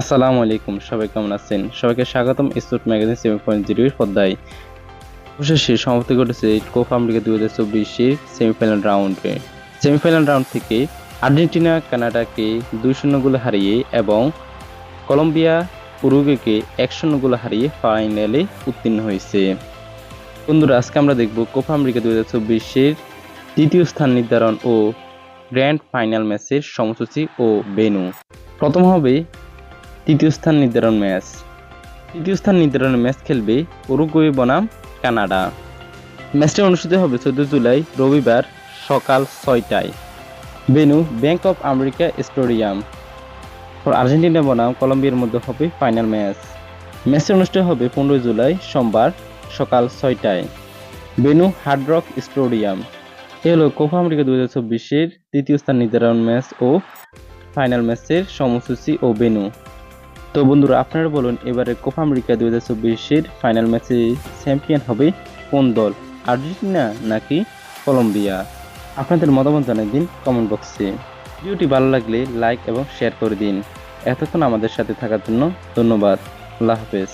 আসসালামু আলাইকুম, সবাই কেমন আছেন? সবাইকে স্বাগতম স্পোর্ট ম্যাগাজিন সেভেন পয়েন্ট জিরোর পর্দায়। অবশেষে সমাপ্তি ঘটেছে কোপা আমেরিকা দুই হাজার চব্বিশের সেমিফাইনাল রাউন্ডে সেমিফাইনাল রাউন্ড থেকে আর্জেন্টিনা, কানাডাকে দুই শূন্য গোলে হারিয়ে এবং কলম্বিয়া, উরুগুয়েকে এক শূন্য গোলে হারিয়ে ফাইনালে উত্তীর্ণ হয়েছে। বন্ধুরা, আজকে আমরা দেখব কোপা আমেরিকা দুই হাজার চব্বিশের তৃতীয় স্থান নির্ধারণ ও গ্র্যান্ড ফাইনাল ম্যাচের সময়সূচি ও বেনু প্রথম হবে তৃতীয় স্থান নির্ধারণ ম্যাচ। তৃতীয় স্থান নির্ধারণের ম্যাচ খেলবে উরুগুয়ে বনাম, কানাডা। ম্যাচটি অনুষ্ঠিত হবে চোদ্দ জুলাই, রবিবার সকাল ছয়টায়। Venue bank of America stadium. Argentina বনাম, কলম্বিয়ার মধ্যে হবে ফাইনাল ম্যাচ। ম্যাচটি অনুষ্ঠিত হবে পনেরোই জুলাই, সোমবার সকাল ছয়টায়। Venue hard rock stadium. এ হলো কোপা আমেরিকা দু হাজার চব্বিশের তৃতীয় স্থান নির্ধারণ ম্যাচ ও ফাইনাল ম্যাচের সময়সূচি ও বেনু তো বন্ধুরা, আপনারা বলুন, এবারে কোপা আমেরিকা দুই হাজার চব্বিশের ফাইনাল ম্যাচে চ্যাম্পিয়ন হবে কোন দল? আর্জেন্টিনা নাকি কলম্বিয়া? আপনাদের মতামত জানিয়ে দিন কমেন্ট বক্সে ভিডিওটি ভালো লাগলে লাইক এবং শেয়ার করে দিন। এতক্ষণ আমাদের সাথে থাকার জন্য ধন্যবাদ। আল্লাহ হাফেজ।